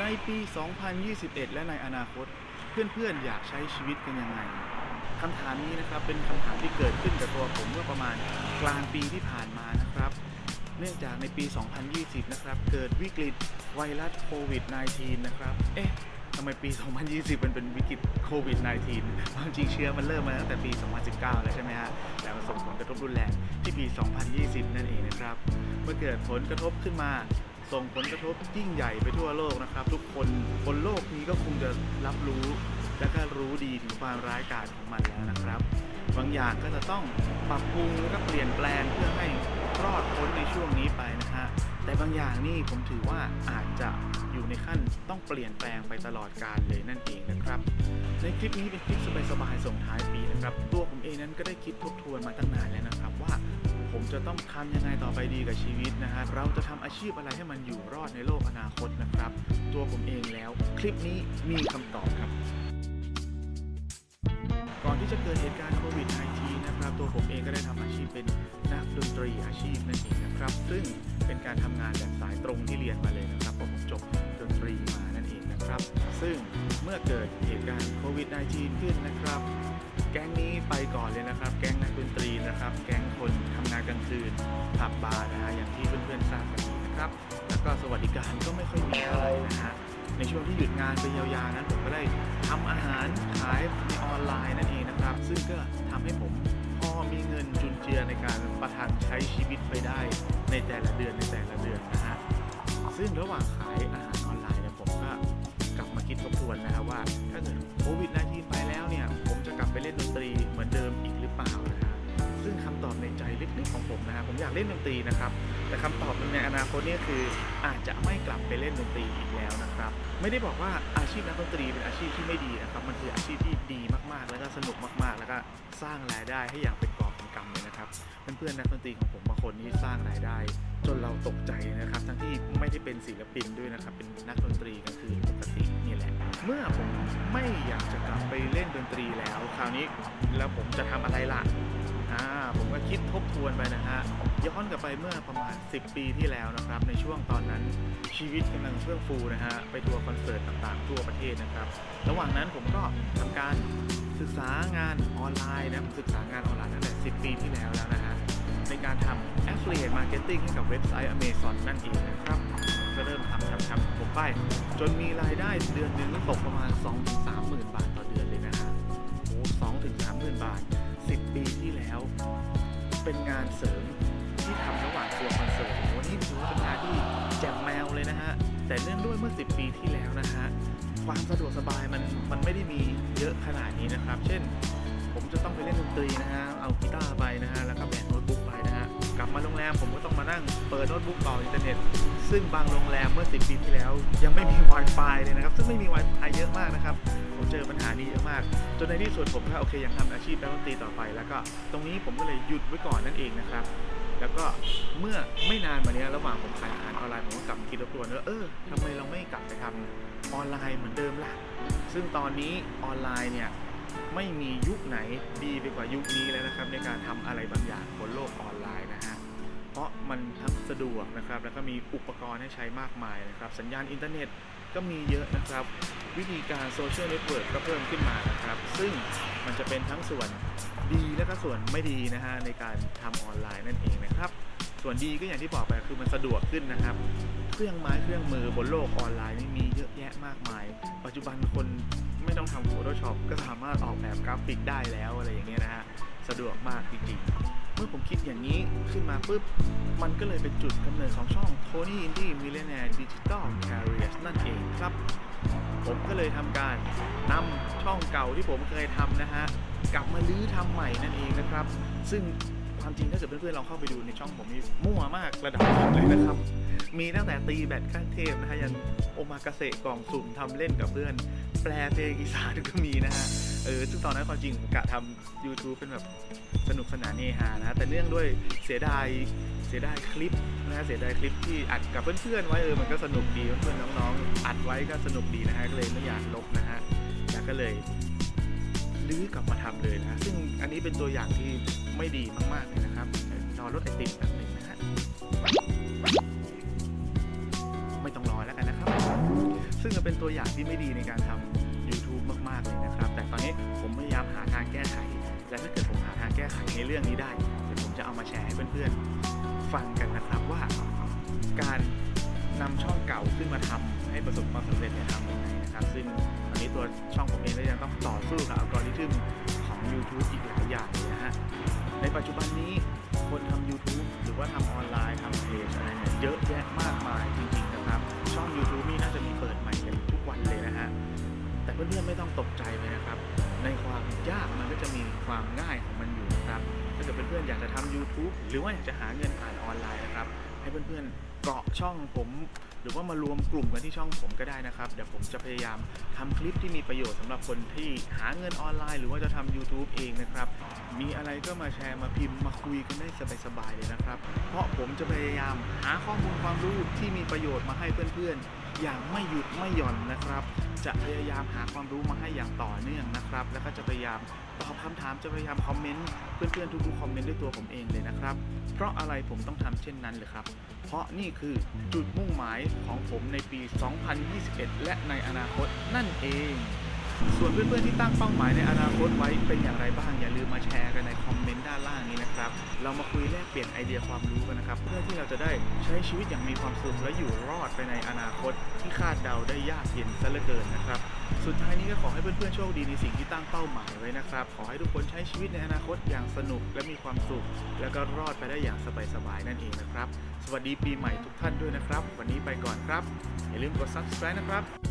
ในปี 2021 และในอนาคต เพื่อนๆ อยากใช้ชีวิตกันยังไงคำถามนี้นะครับเป็นคำถามที่เกิดขึ้นกับตัวผมเมื่อประมาณกลางปีที่ผ่านมานะครับ เนื่องจากในปี 2020 นะครับ เกิดวิกฤตไวรัสโควิด -19 นะครับ เอ๊ะทำไมปี 2020 มันเป็นวิกฤตโควิด -19 ความจริงเชื้อมันเริ่มมาตั้งแต่ปี 2019 แล้วใช่ไหมฮะ แต่มันส่งผลกระทบรุนแรงที่ปี 2020 นั่นเองนะครับ เมื่อเกิดผลกระทบขึ้นมา ส่งผลกระทบยิ่งใหญ่ไปทั่วโลกนะครับ ทุกคนบนโลกนี้ก็คงจะรับรู้ และก็รู้ดีถึงความร้ายกาจของมันแล้วนะครับ บางอย่างก็จะต้องปรับปรุงแล้วก็เปลี่ยนแปลงเพื่อให้รอดพ้นในช่วงนี้ไปนะฮะแต่บางอย่างนี่ผมถือว่าอาจจะอยู่ในขั้นต้องเปลี่ยนแปลงไปตลอดกาลเลยนั่นเองนะครับ ในคลิปนี้เป็นคลิปสบายๆส่งท้ายปีนะครับ ตัวผมเองนั้นก็ได้คิดทบทวนมาตั้งนานแล้วนะครับว่า ผมจะต้องทำยังไงต่อไปดีกับชีวิตนะฮะเราจะทำอาชีพอะไรให้มันอยู่รอดในโลกอนาคตนะครับ ตัวผมเองแล้ว คลิปนี้มีคำตอบครับ ก่อนที่จะเกิดเหตุการณ์โควิด -19 นะครับ ตัวผมเองก็ได้ทำอาชีพเป็นนักดนตรีอาชีพนั่นเองนะครับ ซึ่งเป็นการทำงานแบบสายตรงที่เรียนมาเลยนะครับผมจบดนตรีมานั่นเองนะครับ ซึ่ง มื่อเกิดเหตุการณ์โควิด -19 ขึ้นนะครับ แก๊งนี้ไปก่อนเลยนะครับ แก๊งนักดนตรีนะครับ แก๊งคนทำงานกลางคืนผับบาร์นะฮะอย่างที่เพื่อนๆทราบกันดีนะครับ แล้วก็สวัสดิการก็ไม่ค่อยมีอะไรนะฮะในช่วงที่หยุดงานไปยาวๆนั้นผมก็ได้ทำอาหารขายในออนไลน์นั่นเองนะครับ ซึ่งก็ทำให้ผมพอมีเงินจุนเจือในการประทังใช้ชีวิตไปได้ในแต่ละเดือนในแต่ละเดือนนะฮะซึ่งระหว่าง เล่นดนตรีนะครับ แต่คำตอบในอนาคตเนี่ยคืออาจจะไม่กลับไปเล่นดนตรีอีกแล้วนะครับ ไม่ได้บอกว่าอาชีพนักดนตรีเป็นอาชีพที่ไม่ดีนะครับ มันคืออาชีพที่ดีมากๆ แล้วก็สนุกมากๆ แล้วก็สร้างรายได้ให้อย่างเป็นกอบเป็นกำเลยนะครับเพื่อนๆนักดนตรีของผมบางคนนี่สร้างรายได้ จนเราตกใจนะครับ ทั้งที่ไม่ได้เป็นศิลปินด้วยนะครับ เป็นนักดนตรีก็คือปกตินี่แหละ เมื่อผมไม่อยากจะกลับไปเล่นดนตรีแล้ว คราวนี้แล้วผมจะทำอะไรล่ะ อ่าผมก็คิดทบทวนไปนะฮะย้อนกลับไปเมื่อประมาณ 10 ปีที่แล้วนะครับ ในช่วงตอนนั้นชีวิตกำลังเฟื่องฟูนะฮะไปทัวร์คอนเสิร์ตต่างๆทั่วประเทศนะครับ ระหว่างนั้นผมก็ทำการศึกษางานออนไลน์นะผมศึกษางานออนไลน์ตั้งแต่ 10 ปีที่แล้วแล้วนะฮะในการทำ affiliate marketing ให้กับเว็บไซต์ Amazon นั่นเองนะครับก็เริ่มทำทำทำผมไป จนมีรายได้เดือนหนึ่งก็ตกประมาณ 2-3 หมื่นบาท เป็นงานเสริมที่ทำระหว่างทัวร์คอนเสิร์ตโอ้นี่ถือว่าเป็นงานที่แจมแมวเลยนะฮะ แต่เนื่องด้วยเมื่อ 10 ปีที่แล้วนะฮะ ความสะดวกสบายมันมันไม่ได้มีเยอะขนาดนี้นะครับ เช่น ผมจะต้องไปเล่นดนตรีนะฮะ เอากีตาร์ไปนะฮะ แล้วก็แบกโน้ตบุ๊ก กลับมาโรงแรมผมก็ต้องมานั่งเปิดโน้ตบุ๊กต่ออินเทอร์เน็ต ซึ่งบางโรงแรมเมื่อ 10 ปีที่แล้ว ยังไม่มี Wi-Fi เลยนะครับ ซึ่งไม่มี Wi-Fi เยอะมากนะครับ ผมเจอปัญหานี้เยอะมาก จนในที่สุดผมก็โอเคยังทำอาชีพนักดนตรีต่อไป แล้วก็ตรงนี้ผมก็เลยหยุดไว้ก่อนนั่นเองนะครับแล้วก็เมื่อไม่นานมาเนี้ยระหว่างผมขายอาหารออนไลน์ผมก็กลับคิดทบทวนว่าเออทำไมเราไม่กลับไปทำออนไลน์เหมือนเดิมล่ะ ซึ่งตอนนี้ออนไลน์เนี่ยไม่มียุคไหนดีไปกว่ายุคนี้แล้วนะครับ ในการทำอะไรบางอย่างบนโลกออนไลน์นะ ราะมันทั้งสะดวกนะครับ แล้วก็มีอุปกรณ์ให้ใช้มากมายนะครับ สัญญาณอินเทอร์เน็ตก็มีเยอะนะครับ วิธีการโซเชียลเน็ตเวิร์กก็เพิ่มขึ้นมานะครับ ซึ่งมันจะเป็นทั้งส่วนดีและก็ส่วนไม่ดีนะฮะในการทำออนไลน์นั่นเองนะครับ ส่วนดีก็อย่างที่บอกไปคือมันสะดวกขึ้นนะครับ เครื่องไม้เครื่องมือบนโลกออนไลน์นี่มีเยอะแยะมากมาย ปัจจุบันคนไม่ต้องทำ Photoshop ก็สามารถออกแบบกราฟิกได้แล้วอะไรอย่างเงี้ยนะฮะ สะดวกมากจริงๆ เมื่อผมคิดอย่างนี้ขึ้นมาปุ๊บ มันก็เลยเป็นจุดกำเนิดของช่อง Tony Indie Millionaire Digital Careers นั่นเองครับ ผมก็เลยทำการนำช่องเก่าที่ผมเคยทำนะฮะ กลับมาลื้อทำใหม่นั่นเองนะครับ ซึ่งความจริงถ้าเกิดเพื่อนๆลองเข้าไปดูในช่องผมนี่มั่วมากระดับหนเลยนะครับ มีตั้งแต่ตีแบตขั้นเทพนะฮะยันโอมากาเสะกล่องสุ่มทำเล่นกับเพื่อน แปลเพลงอีสานก็มีนะฮะ เออซึ่งตอนนั้นความจริงผมกะทำ YouTube เป็นแบบ สนุกสนานเฮฮานะแต่เนื่องด้วยเสียดายเสียดายคลิปนะฮะเสียดายคลิปที่อัดกับเพื่อนๆไว้เออมันก็สนุกดีเพื่อนๆน้องๆอัดไว้ก็สนุกดีนะฮะก็เลยไม่อยากลบนะฮะแล้วก็เลยลื้อกลับมาทำเลยนะซึ่งอันนี้เป็นตัวอย่างที่ไม่ดีมากๆเลยนะครับรอรถไอติมแป๊บหนึ่งนะฮะไม่ต้องรอแล้วกันนะครับ ซึ่งเป็นตัวอย่างที่ไม่ดีในการทำ YouTube มากๆเลยนะครับ แต่ตอนนี้ผมพยายามหาทางแก้ไขและถ้าเกิด ไขในเรื่องนี้ได้เดี๋ยวผมจะเอามาแชร์ให้เพื่อนๆฟังกันนะครับว่าการนำช่องเก่าขึ้นมาทำให้ประสบความสำเร็จเนี่ยทำยังไงนะครับ ซึ่งตอนนี้ตัวช่องผมเองก็ยังต้องต่อสู้กับอัลกอริทึมของ YouTube อีกหลายอย่างเลยนะฮะในปัจจุบันนี้คนทำ YouTube หรือว่าทำออนไลน์ทำเพจอะไรเนี่ยเยอะแยะมากมายจริงๆนะครับ ช่อง YouTube นี่น่าจะมีเปิดใหม่กันทุกวันเลยนะฮะแต่เพื่อนๆไม่ต้องตกใจไปนะครับ ในความยากมันก็จะมีความง่ายของ เพื่อนๆอยากจะทำ YouTube หรือว่าอยากจะหาเงินผ่านออนไลน์นะครับ ให้เพื่อนๆเกาะช่องผม หรือว่ามารวมกลุ่มกันที่ช่องผมก็ได้นะครับเดี๋ยวผมจะพยายามทำคลิปที่มีประโยชน์สำหรับคนที่หาเงินออนไลน์ หรือว่าจะทำ YouTube เองนะครับ มีอะไรก็มาแชร์มาพิมพ์มาคุยกันได้สบายๆเลยนะครับ เพราะผมจะพยายามหาข้อมูลความรู้ที่มีประโยชน์มาให้เพื่อนๆ อย่างไม่หยุดไม่หย่อนนะครับ จะพยายามหาความรู้มาให้อย่างต่อเนื่องนะครับ แล้วก็จะพยายามตอบคำถามจะพยายามคอมเมนต์เพื่อนๆทุกๆคอมเมนต์ด้วยตัวผมเองเลยนะครับ เพราะอะไรผมต้องทำเช่นนั้นเลยครับ เพราะนี่คือจุดมุ่งหมายของผมในปี 2021 และในอนาคตนั่นเอง ส่วนเพื่อนๆที่ตั้งเป้าหมายในอนาคตไว้เป็นอย่างไรบ้าง อย่าลืมมาแชร์กันในคอมเมนต์ด้านล่างนี้นะครับ เรามาคุยแลกเปลี่ยนไอเดียความรู้กันนะครับ เพื่อที่เราจะได้ใช้ชีวิตอย่างมีความสุขและอยู่รอดไปในอนาคตที่คาดเดาได้ยากเย็นซะเหลือเกินนะครับ สุดท้ายนี้ก็ขอให้เพื่อนๆโชคดีในสิ่งที่ตั้งเป้าหมายไว้นะครับ ขอให้ทุกคนใช้ชีวิตในอนาคตอย่างสนุกและมีความสุข แล้วก็รอดไปได้อย่างสบายๆนั่นเองนะครับ สวัสดีปีใหม่ทุกท่านด้วยนะครับ วันนี้ไปก่อนครับ อย่าลืมกด subscribe นะครับ